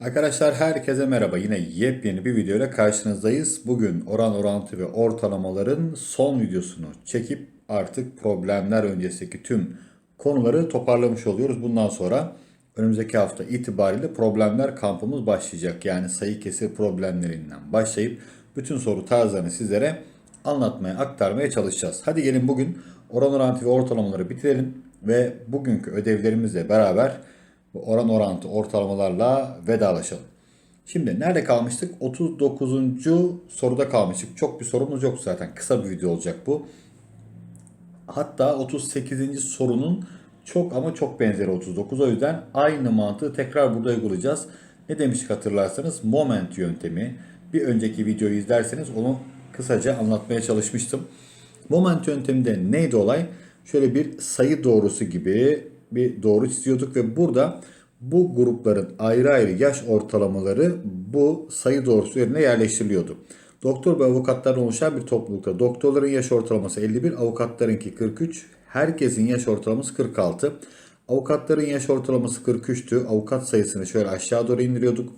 Arkadaşlar herkese merhaba. Yine yepyeni bir video ile karşınızdayız. Bugün oran orantı ve ortalamaların son videosunu çekip artık problemler öncesindeki tüm konuları toparlamış oluyoruz. Bundan sonra önümüzdeki hafta itibariyle problemler kampımız başlayacak. Yani sayı kesir problemlerinden başlayıp bütün soru tarzlarını sizlere anlatmaya, aktarmaya çalışacağız. Hadi gelin bugün oran orantı ve ortalamaları bitirelim ve bugünkü ödevlerimizle beraber oran orantı ortalamalarla vedalaşalım. Şimdi nerede kalmıştık? 39. soruda kalmıştık. Çok bir sorumuz yok zaten. Kısa bir video olacak bu. Hatta 38. sorunun çok ama çok benzeri 39. O yüzden aynı mantığı tekrar burada uygulayacağız. Ne demiştik hatırlarsanız? Moment yöntemi. Bir önceki videoyu izlerseniz onu kısaca anlatmaya çalışmıştım. Moment yönteminde neydi olay? Şöyle bir sayı doğrusu gibi bir doğru çiziyorduk ve burada bu grupların ayrı ayrı yaş ortalamaları bu sayı doğrusu yerine yerleştiriliyordu. Doktor ve avukatlardan oluşan bir toplulukta doktorların yaş ortalaması 51, avukatlarınki 43, herkesin yaş ortalaması 46. Avukatların yaş ortalaması 43'tü. Avukat sayısını şöyle aşağı doğru indiriyorduk.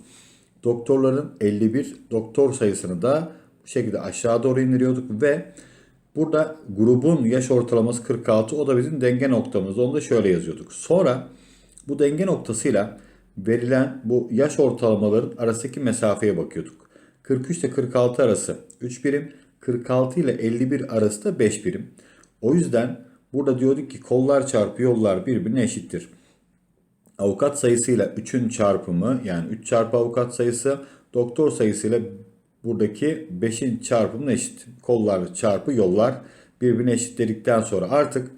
Doktorların 51, doktor sayısını da bu şekilde aşağı doğru indiriyorduk ve Burada grubun yaş ortalaması 46. O da bizim denge noktamız. Onu da şöyle yazıyorduk. Sonra bu denge noktasıyla verilen bu yaş ortalamaların arasındaki mesafeye bakıyorduk. 43 ile 46 arası 3 birim. 46 ile 51 arası da 5 birim. O yüzden burada diyorduk ki kollar çarpı yollar birbirine eşittir. Avukat sayısıyla 3'ün çarpımı yani 3 çarpı avukat sayısı doktor sayısıyla buradaki 5'in çarpımına eşit. Kollar çarpı yollar birbirine eşitledikten sonra artık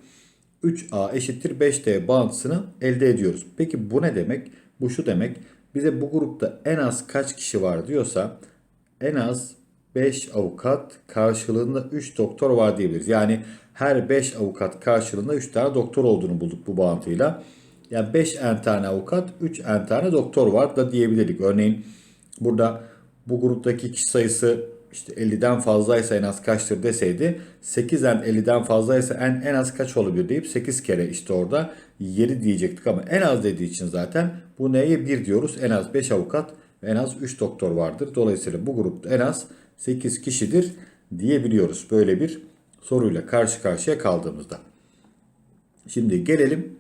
3a eşittir 5d bağıntısını elde ediyoruz. Peki bu ne demek? Bu şu demek. Bize bu grupta en az kaç kişi var diyorsa en az 5 avukat karşılığında 3 doktor var diyebiliriz. Yani her 5 avukat karşılığında 3 tane doktor olduğunu bulduk bu bağıntıyla. Yani 5 en tane avukat, 3 en tane doktor var da diyebilirdik. Örneğin burada bu gruptaki kişi sayısı işte 50'den fazlaysa en az kaçtır deseydi 8'den 50'den fazlaysa en, en az kaç olabilir deyip 8 kere işte orada 7 diyecektik ama en az dediği için zaten bu neye 1 diyoruz. En az 5 avukat en az 3 doktor vardır. Dolayısıyla bu grupta en az 8 kişidir diyebiliyoruz. Böyle bir soruyla karşı karşıya kaldığımızda. Şimdi gelelim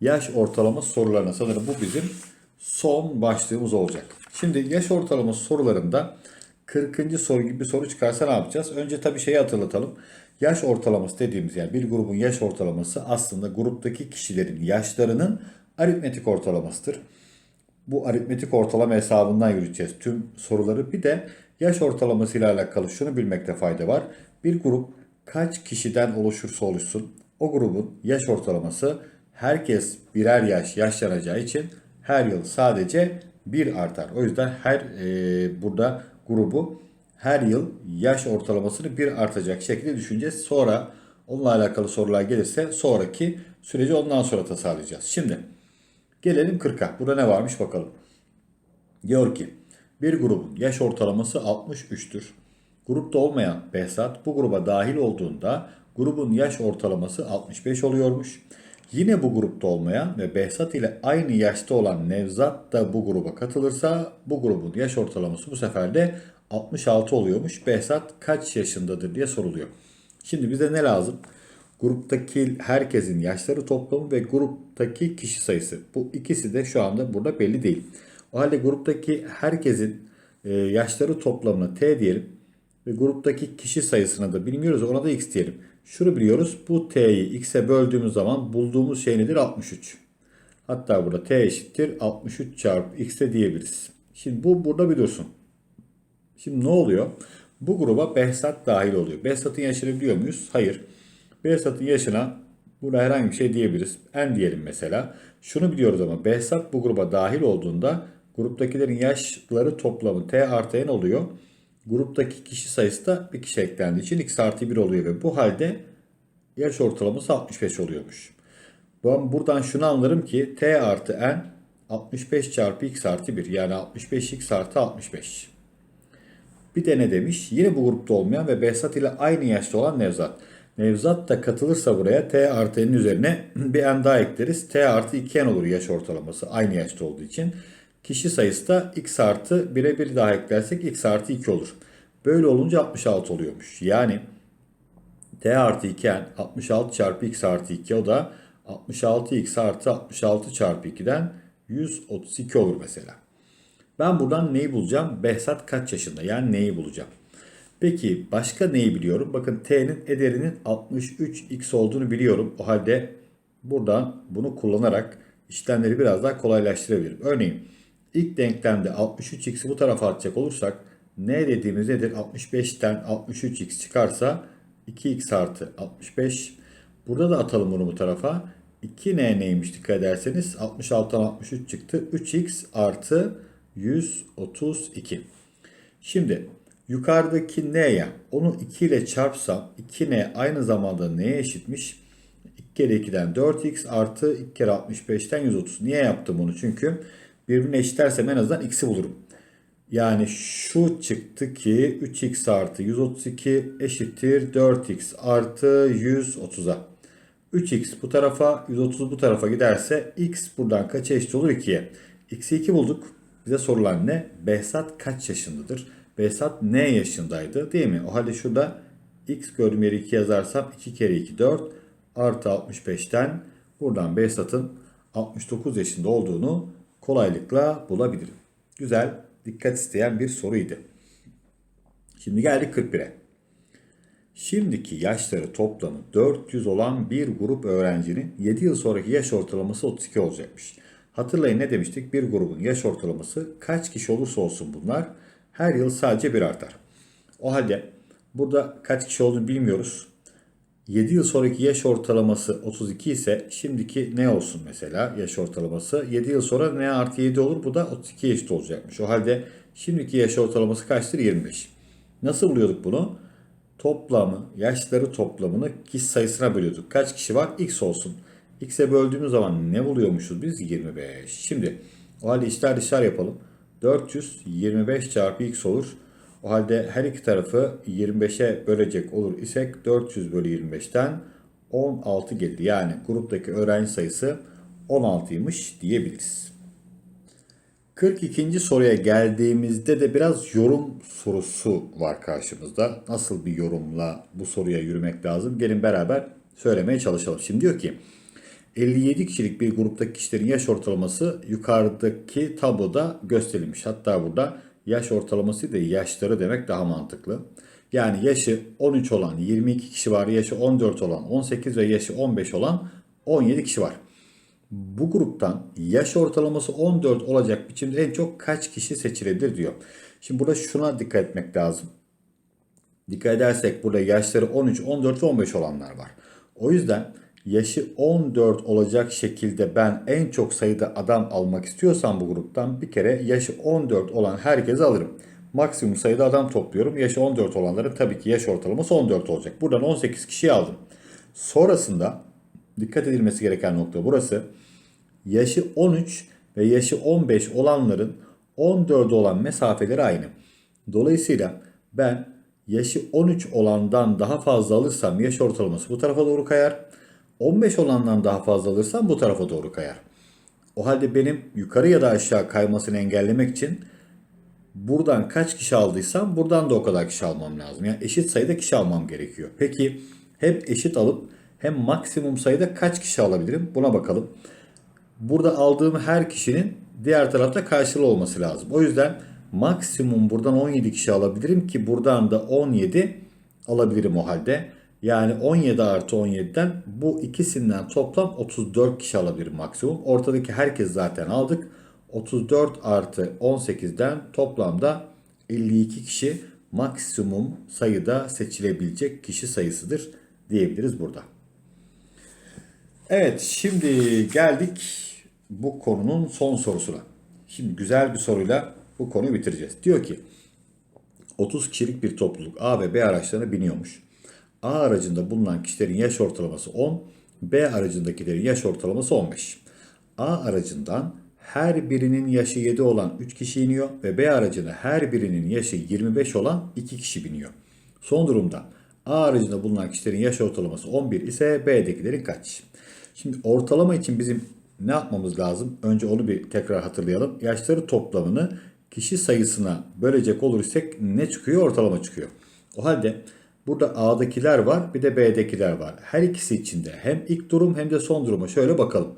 yaş ortalama sorularına. Sanırım bu bizim son başlığımız olacak. Şimdi yaş ortalaması sorularında 40. soru gibi bir soru çıkarsa ne yapacağız? Önce tabii şeyi hatırlatalım. Yaş ortalaması dediğimiz yani bir grubun yaş ortalaması aslında gruptaki kişilerin yaşlarının aritmetik ortalamasıdır. Bu aritmetik ortalama hesabından yürüteceğiz tüm soruları. Bir de yaş ortalaması ile alakalı şunu bilmekte fayda var. Bir grup kaç kişiden oluşursa oluşsun o grubun yaş ortalaması herkes birer yaş yaşlanacağı için her yıl sadece bir artar. O yüzden her e, burada grubu her yıl yaş ortalamasını bir artacak şekilde düşüneceğiz. Sonra onunla alakalı sorular gelirse sonraki süreci ondan sonra tasarlayacağız. Şimdi gelelim 40'a. Burada ne varmış bakalım. Diyor ki bir grubun yaş ortalaması 63'tür. Grupta olmayan Behzat bu gruba dahil olduğunda grubun yaş ortalaması 65 oluyormuş. Yine bu grupta olmayan ve Behzat ile aynı yaşta olan Nevzat da bu gruba katılırsa bu grubun yaş ortalaması bu sefer de 66 oluyormuş. Behzat kaç yaşındadır diye soruluyor. Şimdi bize ne lazım? Gruptaki herkesin yaşları toplamı ve gruptaki kişi sayısı. Bu ikisi de şu anda burada belli değil. O halde gruptaki herkesin e, yaşları toplamına t diyelim ve gruptaki kişi sayısına da bilmiyoruz ona da x diyelim. Şunu biliyoruz. Bu t'yi x'e böldüğümüz zaman bulduğumuz şey nedir? 63. Hatta burada t eşittir 63 çarpı x'e diyebiliriz. Şimdi bu burada bir dursun. Şimdi ne oluyor? Bu gruba Behzat dahil oluyor. Behzat'ın yaşını biliyor muyuz? Hayır. Behzat'ın yaşına buna herhangi bir şey diyebiliriz. En diyelim mesela. Şunu biliyoruz ama Behzat bu gruba dahil olduğunda gruptakilerin yaşları toplamı t artı n oluyor gruptaki kişi sayısı da bir kişi eklendiği için x artı 1 oluyor ve bu halde yaş ortalaması 65 oluyormuş. Ben buradan şunu anlarım ki t artı n 65 çarpı x artı 1 yani 65x artı 65. Bir de ne demiş? Yine bu grupta olmayan ve Behzat ile aynı yaşta olan Nevzat. Nevzat da katılırsa buraya t artı n'in üzerine bir n daha ekleriz. t artı 2n olur yaş ortalaması aynı yaşta olduğu için. Kişi sayısı da x artı 1'e 1 daha eklersek x artı 2 olur. Böyle olunca 66 oluyormuş. Yani t artı 2 n 66 çarpı x artı 2 o da 66x artı 66 çarpı 2'den 132 olur mesela. Ben buradan neyi bulacağım? Behzat kaç yaşında? Yani neyi bulacağım? Peki başka neyi biliyorum? Bakın t'nin ederinin 63x olduğunu biliyorum. O halde buradan bunu kullanarak işlemleri biraz daha kolaylaştırabilirim. Örneğin ilk denklemde 63x'i bu tarafa atacak olursak n dediğimiz nedir? 65'ten 63x çıkarsa 2x artı 65. Burada da atalım bunu bu tarafa. 2n neymiş dikkat ederseniz 66'dan 63 çıktı. 3x artı 132. Şimdi yukarıdaki n'ye onu 2 ile çarpsam 2n aynı zamanda neye eşitmiş? 2 kere 2'den 4x artı 2 kere 65'ten 130. Niye yaptım bunu? Çünkü birbirine eşitlersem en azından x'i bulurum. Yani şu çıktı ki 3x artı 132 eşittir 4x artı 130'a. 3x bu tarafa 130 bu tarafa giderse x buradan kaça eşit olur 2'ye. x'i 2 bulduk. Bize sorulan ne? Behzat kaç yaşındadır? Behzat ne yaşındaydı değil mi? O halde şurada x gördüğüm yere 2 yazarsam 2 kere 2 4 artı 65'ten buradan Behzat'ın 69 yaşında olduğunu kolaylıkla bulabilirim. Güzel, dikkat isteyen bir soruydu. Şimdi geldik 41'e. Şimdiki yaşları toplamı 400 olan bir grup öğrencinin 7 yıl sonraki yaş ortalaması 32 olacakmış. Hatırlayın ne demiştik? Bir grubun yaş ortalaması kaç kişi olursa olsun bunlar her yıl sadece bir artar. O halde burada kaç kişi olduğunu bilmiyoruz. 7 yıl sonraki yaş ortalaması 32 ise şimdiki ne olsun mesela yaş ortalaması? 7 yıl sonra ne artı 7 olur? Bu da 32 eşit olacakmış. O halde şimdiki yaş ortalaması kaçtır? 25. Nasıl buluyorduk bunu? Toplamı, yaşları toplamını kişi sayısına bölüyorduk. Kaç kişi var? X olsun. X'e böldüğümüz zaman ne buluyormuşuz biz? 25. Şimdi o halde içler dışlar yapalım. 425 çarpı X olur. O halde her iki tarafı 25'e bölecek olur isek 400 bölü 25'ten 16 gelir. Yani gruptaki öğrenci sayısı 16'ymış diyebiliriz. 42. soruya geldiğimizde de biraz yorum sorusu var karşımızda. Nasıl bir yorumla bu soruya yürümek lazım? Gelin beraber söylemeye çalışalım. Şimdi diyor ki 57 kişilik bir gruptaki kişilerin yaş ortalaması yukarıdaki tabloda gösterilmiş. Hatta burada yaş ortalaması da yaşları demek daha mantıklı. Yani yaşı 13 olan 22 kişi var, yaşı 14 olan 18 ve yaşı 15 olan 17 kişi var. Bu gruptan yaş ortalaması 14 olacak biçimde en çok kaç kişi seçilebilir diyor. Şimdi burada şuna dikkat etmek lazım. Dikkat edersek burada yaşları 13, 14 ve 15 olanlar var. O yüzden yaşı 14 olacak şekilde ben en çok sayıda adam almak istiyorsam bu gruptan bir kere yaşı 14 olan herkesi alırım. Maksimum sayıda adam topluyorum. Yaşı 14 olanların tabii ki yaş ortalaması 14 olacak. Buradan 18 kişiyi aldım. Sonrasında dikkat edilmesi gereken nokta burası. Yaşı 13 ve yaşı 15 olanların 14 olan mesafeleri aynı. Dolayısıyla ben yaşı 13 olandan daha fazla alırsam yaş ortalaması bu tarafa doğru kayar. 15 olandan daha fazla alırsam bu tarafa doğru kayar. O halde benim yukarı ya da aşağı kaymasını engellemek için buradan kaç kişi aldıysam buradan da o kadar kişi almam lazım. Yani eşit sayıda kişi almam gerekiyor. Peki hem eşit alıp hem maksimum sayıda kaç kişi alabilirim? Buna bakalım. Burada aldığım her kişinin diğer tarafta karşılığı olması lazım. O yüzden maksimum buradan 17 kişi alabilirim ki buradan da 17 alabilirim o halde. Yani 17 artı 17'den bu ikisinden toplam 34 kişi alabilirim maksimum. Ortadaki herkes zaten aldık. 34 artı 18'den toplamda 52 kişi maksimum sayıda seçilebilecek kişi sayısıdır diyebiliriz burada. Evet şimdi geldik bu konunun son sorusuna. Şimdi güzel bir soruyla bu konuyu bitireceğiz. Diyor ki 30 kişilik bir topluluk A ve B araçlarına biniyormuş. A aracında bulunan kişilerin yaş ortalaması 10, B aracındakilerin yaş ortalaması 15. A aracından her birinin yaşı 7 olan 3 kişi iniyor ve B aracına her birinin yaşı 25 olan 2 kişi biniyor. Son durumda A aracında bulunan kişilerin yaş ortalaması 11 ise B'dekilerin kaç? Şimdi ortalama için bizim ne yapmamız lazım? Önce onu bir tekrar hatırlayalım. Yaşları toplamını kişi sayısına bölecek olursak ne çıkıyor? Ortalama çıkıyor. O halde burada A'dakiler var bir de B'dekiler var. Her ikisi için de hem ilk durum hem de son duruma şöyle bakalım.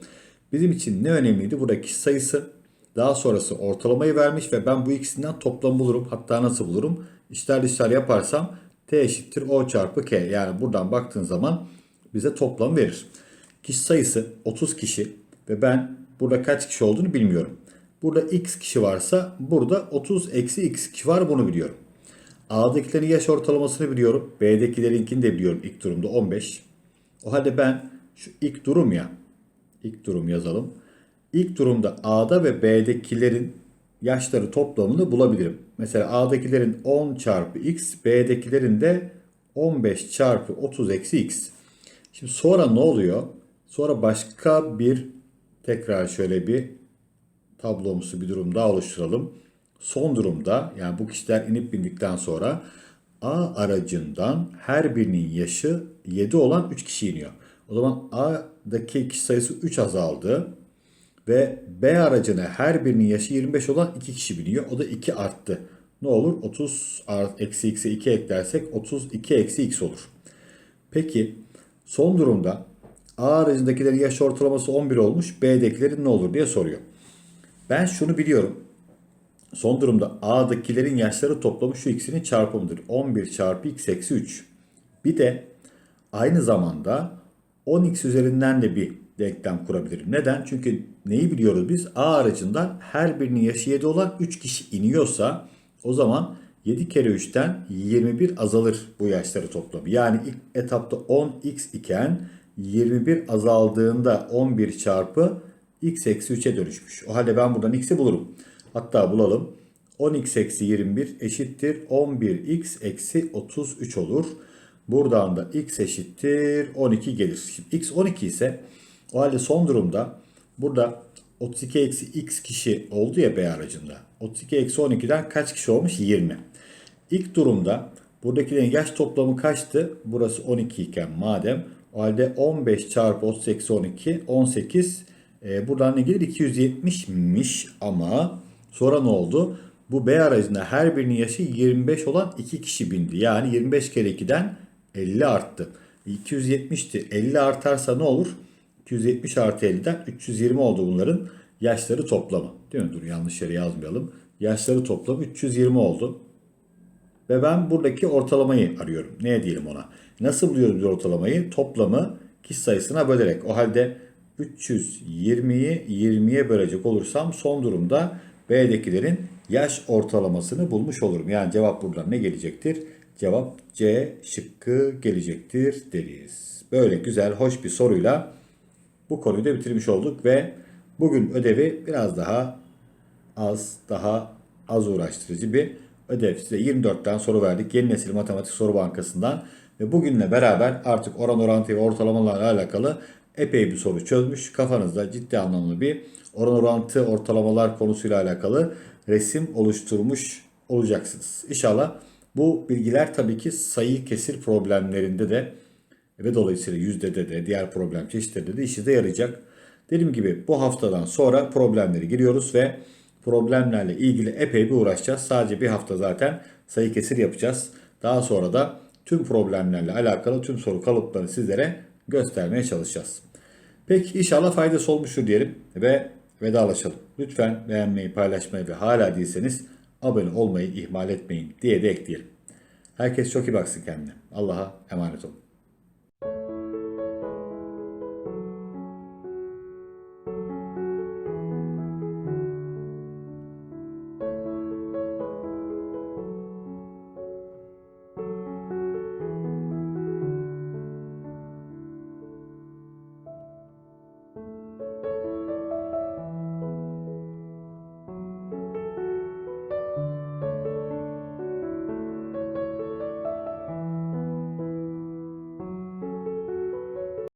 Bizim için ne önemliydi? Burada kişi sayısı daha sonrası ortalamayı vermiş ve ben bu ikisinden toplam bulurum. Hatta nasıl bulurum? İşler dışlar yaparsam T eşittir O çarpı K. Yani buradan baktığın zaman bize toplam verir. Kişi sayısı 30 kişi ve ben burada kaç kişi olduğunu bilmiyorum. Burada x kişi varsa burada 30 eksi x kişi var bunu biliyorum. A'dakilerin yaş ortalamasını biliyorum. B'dekilerinkini de biliyorum ilk durumda 15. O halde ben şu ilk durum ya. ilk durum yazalım. İlk durumda A'da ve B'dekilerin yaşları toplamını bulabilirim. Mesela A'dakilerin 10 çarpı x, B'dekilerin de 15 çarpı 30 eksi x. Şimdi sonra ne oluyor? Sonra başka bir tekrar şöyle bir tablomsu bir durum daha oluşturalım. Son durumda yani bu kişiler inip bindikten sonra A aracından her birinin yaşı 7 olan 3 kişi iniyor. O zaman A'daki kişi sayısı 3 azaldı ve B aracına her birinin yaşı 25 olan 2 kişi biniyor. O da 2 arttı. Ne olur? 30 art, eksi x'e 2 eklersek 32 eksi x olur. Peki son durumda A aracındakilerin yaş ortalaması 11 olmuş. B'dekilerin ne olur diye soruyor. Ben şunu biliyorum. Son durumda A'dakilerin yaşları toplamı şu ikisinin çarpımıdır. 11 çarpı x eksi 3. Bir de aynı zamanda 10x üzerinden de bir denklem kurabilirim. Neden? Çünkü neyi biliyoruz biz? A aracından her birinin yaşı 7 olan 3 kişi iniyorsa o zaman 7 kere 3'ten 21 azalır bu yaşları toplamı. Yani ilk etapta 10x iken 21 azaldığında 11 çarpı x eksi 3'e dönüşmüş. O halde ben buradan x'i bulurum. Hatta bulalım. 10x eksi 21 eşittir 11x eksi 33 olur. Buradan da x eşittir 12 gelir. Şimdi x 12 ise o halde son durumda burada 32 eksi x kişi oldu ya B aracında. 32 eksi 12'den kaç kişi olmuş? 20. İlk durumda buradakilerin yaş toplamı kaçtı? Burası 12 iken madem o halde 15 çarpı 30 eksi 12 18 e, buradan ne gelir? 270'miş ama sonra ne oldu? Bu B aracında her birinin yaşı 25 olan 2 kişi bindi. Yani 25 kere 2'den 50 arttı. 270'ti. 50 artarsa ne olur? 270 artı 50'den 320 oldu bunların yaşları toplamı. Değil mi? Dur yanlış yere yazmayalım. Yaşları toplamı 320 oldu. Ve ben buradaki ortalamayı arıyorum. Ne diyelim ona? Nasıl buluyoruz ortalamayı? Toplamı kişi sayısına bölerek. O halde 320'yi 20'ye bölecek olursam son durumda B'dekilerin yaş ortalamasını bulmuş olurum. Yani cevap buradan ne gelecektir? Cevap C şıkkı gelecektir deriz. Böyle güzel, hoş bir soruyla bu konuyu da bitirmiş olduk ve bugün ödevi biraz daha az, daha az uğraştırıcı bir ödev. Size 24'ten soru verdik. Yeni nesil matematik soru bankasından ve bugünle beraber artık oran orantı ve ortalamalarla alakalı epey bir soru çözmüş. Kafanızda ciddi anlamlı bir oran orantı ortalamalar konusuyla alakalı resim oluşturmuş olacaksınız. İnşallah bu bilgiler tabii ki sayı kesir problemlerinde de ve dolayısıyla yüzdede de diğer problem çeşitlerinde de işinize yarayacak. Dediğim gibi bu haftadan sonra problemleri giriyoruz ve problemlerle ilgili epey bir uğraşacağız. Sadece bir hafta zaten sayı kesir yapacağız. Daha sonra da tüm problemlerle alakalı tüm soru kalıplarını sizlere göstermeye çalışacağız. Peki inşallah faydası olmuştur diyelim ve vedalaşalım. Lütfen beğenmeyi, paylaşmayı ve hala değilseniz abone olmayı ihmal etmeyin diye de ekleyelim. Herkes çok iyi baksın kendine. Allah'a emanet olun.